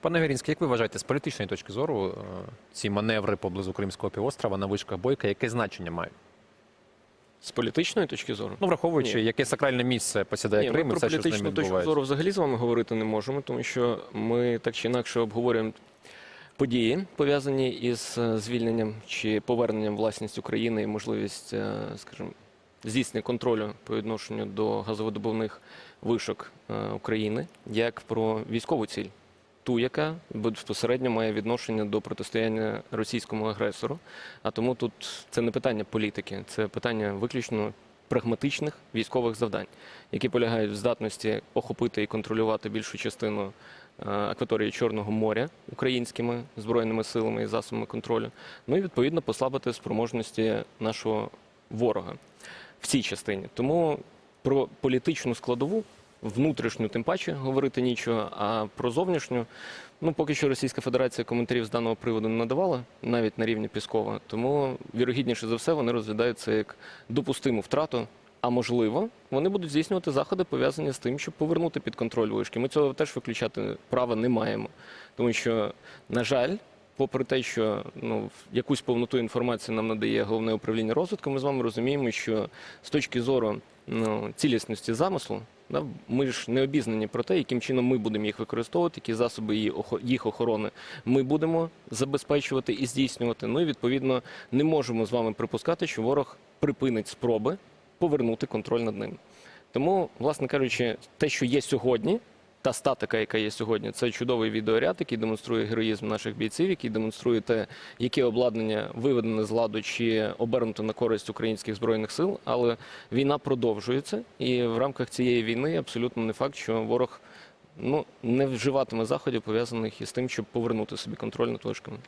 Пане Герінський, як ви вважаєте, з політичної точки зору е, ці маневри поблизу Кримського півострова на вишках Бойка, яке значення мають? З політичної точки зору? Ну, враховуючи, Ні. яке сакральне місце посідає Ні, Крим ми і все, що з ним політичну точку зору взагалі з вами говорити не можемо, тому що ми так чи інакше обговорюємо події, пов'язані із е, звільненням чи поверненням власність України і можливість, е, скажімо, здійснення контролю по відношенню до газовидобувних вишок України, як про військову ціль. Ту, яка безпосередньо має відношення до протистояння російському агресору. А тому тут це не питання політики, це питання виключно прагматичних військових завдань, які полягають в здатності охопити і контролювати більшу частину е, акваторії Чорного моря українськими збройними силами і засобами контролю. Ну і відповідно послабити спроможності нашого ворога в цій частині. Тому про політичну складову. Внутрішню, тим паче говорити нічого, а про зовнішню, ну поки що Російська Федерація коментарів з даного приводу не надавала, навіть на рівні Піскова. Тому вірогідніше за все вони розглядають це як допустиму втрату. А можливо, вони будуть здійснювати заходи, пов'язані з тим, щоб повернути під контроль вишки. Ми цього теж виключати права не маємо, тому що, на жаль, попри те, що ну якусь повноту інформації нам надає головне управління розвитку, ми з вами розуміємо, що з точки зору ну, цілісності замислу. Ми ж не обізнані про те, яким чином ми будемо їх використовувати, які засоби їх охорони ми будемо забезпечувати і здійснювати. Ну і відповідно не можемо з вами припускати, що ворог припинить спроби повернути контроль над ним. Тому, власне кажучи, те, що є сьогодні, та статика, яка є сьогодні, це чудовий відеоряд, який демонструє героїзм наших бійців, який демонструє те, яке обладнання виведене з ладу чи обернуто на користь українських збройних сил. Але війна продовжується, і в рамках цієї війни абсолютно не факт, що ворог ну не вживатиме заходів пов'язаних із тим, щоб повернути собі контроль над вишками.